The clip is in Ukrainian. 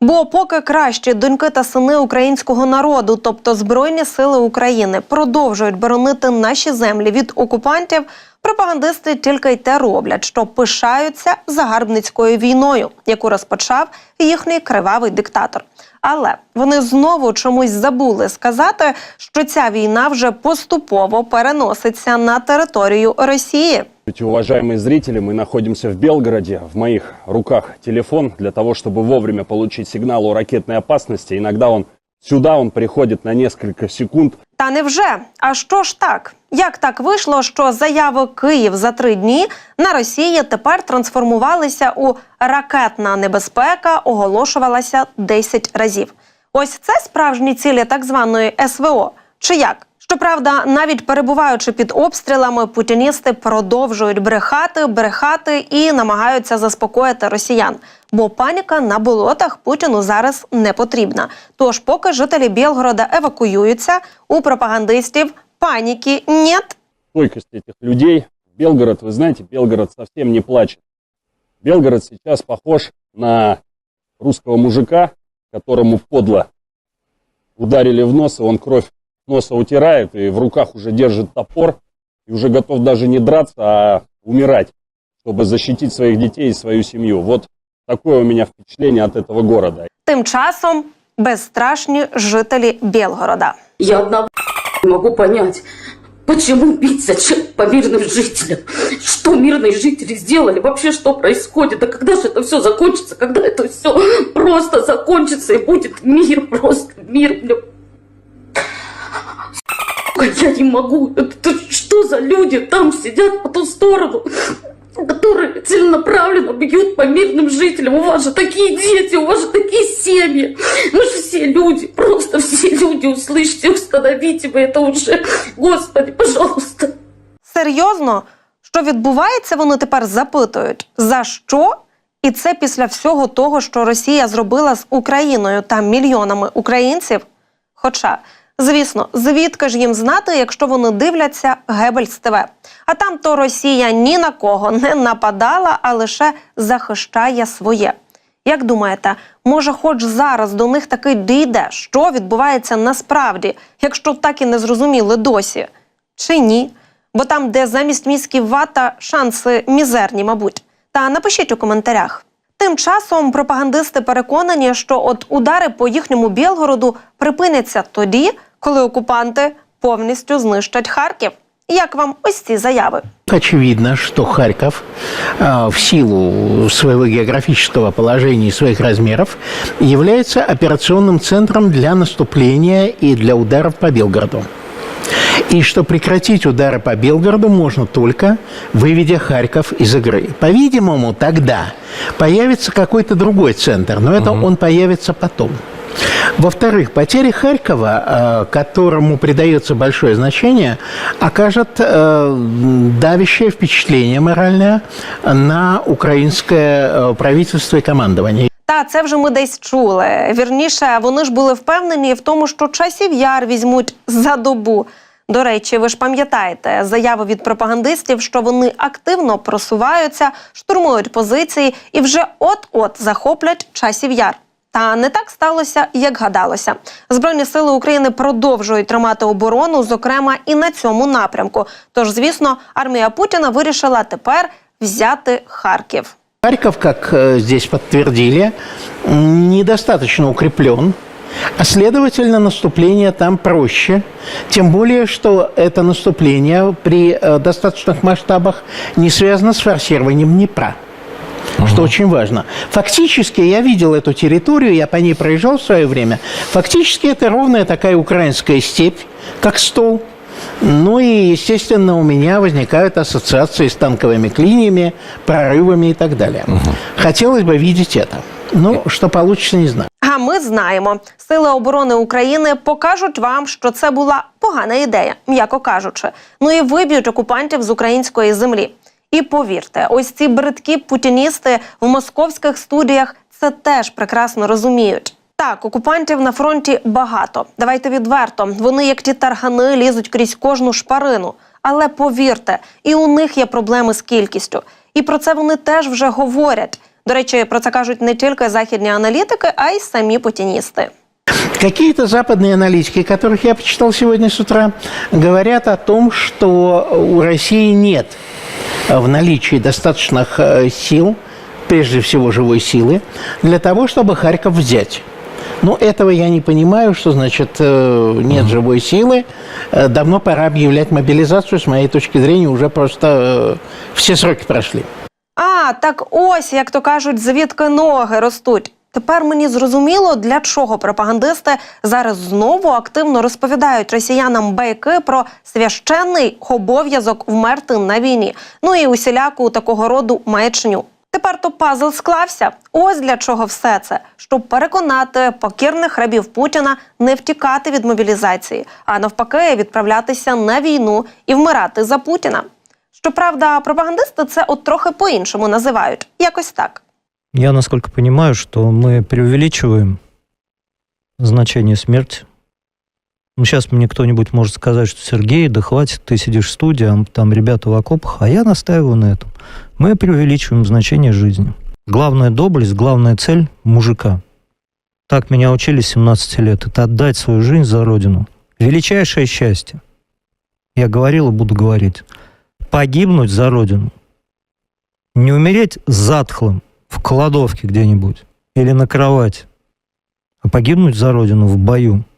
Бо поки кращі доньки та сини українського народу, тобто Збройні сили України, продовжують боронити наші землі від окупантів, пропагандисти тільки й те роблять, що пишаються загарбницькою війною, яку розпочав їхній кривавий диктатор. Але вони знову чомусь забули сказати, що ця війна вже поступово переноситься на територію Росії. Здравствуйте, уважаемые зрители, мы находимся в Белгороде. В моих руках телефон для того, чтобы вовремя получить сигнал о ракетной опасности. Иногда он сюда, он приходит на несколько секунд. Та невже? А що ж так? Як так вийшло, що заяви Київ за три дні на Росії тепер трансформувалися у ракетна небезпека, оголошувалася 10 разів? Ось це справжні цілі так званої СВО. Чи як? Щоправда, навіть перебуваючи під обстрілами, путіністи продовжують брехати, брехати і намагаються заспокоїти росіян. Бо паніка на болотах Путіну зараз не потрібна. Тож, поки жителі Білгорода евакуюються, у пропагандистів паніки нет. Стойкость этих людей. Белгород, вы знаете, Белгород совсем не плачет. Белгород сейчас похож на русского мужика, которому подло ударили в нос, и он кровь носа утирает, и в руках уже держит топор, и уже готов даже не драться, а умирать, чтобы защитить своих детей и свою семью. Вот такое у меня впечатление от этого города. Тим часом безстрашні жителі Білгорода. Я одного не могу понять, почему бить зачем по мирным жителям? Что мирные жители сделали? Вообще что происходит? А когда же это все закончится? Когда это все просто закончится и будет мир, просто мир, бля. Сука, Я не могу. Это что за люди там сидят по ту сторону? которые целенаправленно бьют по мирным жителям. У вас же такие дети, у вас же такие семьи. Мы же все люди, просто все люди, услышьте, установите вы это уже. Господи, пожалуйста. Серйозно, що відбувається, вони тепер запитують за що? І це після всього того, що Росія зробила з Україною та мільйонами українців. Хоча, звісно, звідки ж їм знати, якщо вони дивляться Гебельс ТВ. А там то Росія ні на кого не нападала, а лише захищає своє. Як думаєте, може, хоч зараз до них таки дійде, що відбувається насправді, якщо так і не зрозуміли досі? Чи ні? Бо там, де замість мізків вата, шанси мізерні, мабуть. Та напишіть у коментарях. Тим часом пропагандисти переконані, що от удари по їхньому Білгороду припиняться тоді, коли окупанти повністю знищать Харків. Як вам ось ці заяви? Очевидно, что Харьков а, в силу своего географического положения и своих размеров является операционным центром для наступления и для ударов по Белгороду. И что прекратить удары по Белгороду можно только выведя Харьков из игры. По-видимому, тогда появится какой-то другой центр, но это он появится потом. Во-вторых, потеря Харькова, э, которому придается большое значение, окажет э, давящее впечатление моральное на украинское э, правительство и командование. Та це вже ми десь чули. Вірніше, вони ж були впевнені в тому, що часів яр візьмуть за добу. До речі, ви ж пам'ятаєте заяви від пропагандистів, що вони активно просуваються, штурмують позиції і вже от-от захоплять часів яр. Та не так сталося, як гадалося. Збройні сили України продовжують тримати оборону, зокрема і на цьому напрямку. Тож, звісно, армія Путіна вирішила тепер взяти Харків. Харьков, как э, здесь подтвердили, м, недостаточно укреплен, а следовательно наступление там проще. Тем более, что это наступление при э, достаточных масштабах не связано с форсированием Днепра. Что очень важно. Фактически я видел эту территорию, я по ней проезжал в свое время. Фактически это ровная такая украинская степь, как стол. Ну и, естественно, у меня возникают ассоциации с танковыми клиньями, прорывами и так далее. Хотелось бы видеть это. Ну, что получится, не знаю. А ми знаємо, сили оборони України покажуть вам, що це була погана ідея, м'яко кажучи. Ну і виб'ють окупантів з української землі. І повірте, ось ці бридкі путіністи в московських студіях це теж прекрасно розуміють. Так, окупантів на фронті багато. Давайте відверто. Вони, як ті таргани, лізуть крізь кожну шпарину. Але повірте, і у них є проблеми з кількістю. І про це вони теж вже говорять. До речі, про це кажуть не тільки західні аналітики, а й самі путіністи. Какие-то западные аналитики, которых я почитал сегодня с утра, говорят о том, что у России нет в наличии достаточных э, сил, прежде всего живой силы, для того, чтобы Харьков взять. Но этого я не понимаю, что значит э, нет живой силы. Э, Давно пора объявлять мобилизацию, с моей точки зрения, уже просто э, все сроки прошли. А, так ось, як то кажуть, звідки ноги ростуть. Тепер мені зрозуміло, для чого пропагандисти зараз знову активно розповідають росіянам байки про священний обов'язок вмерти на війні. Ну і усіляку такого роду маячню. Тепер то пазл склався. Ось для чого все це, щоб переконати покірних рабів Путіна не втікати від мобілізації, а навпаки, відправлятися на війну і вмирати за Путіна. Щоправда, пропагандисти це от трохи по-іншому називають. Якось так. Я, насколько понимаю, что мы преувеличиваем значение смерти. Ну, сейчас мне кто-нибудь может сказать, что Сергей, да хватит, ты сидишь в студии, а там ребята в окопах, а я настаиваю на этом. Мы преувеличиваем значение жизни. Главная доблесть, главная цель мужика. Так меня учили с 17 лет. Это отдать свою жизнь за Родину. Величайшее счастье. Я говорил и буду говорить. Погибнуть за Родину. Не умереть затхлым в кладовке где-нибудь или на кровати, а погибнуть за Родину в бою –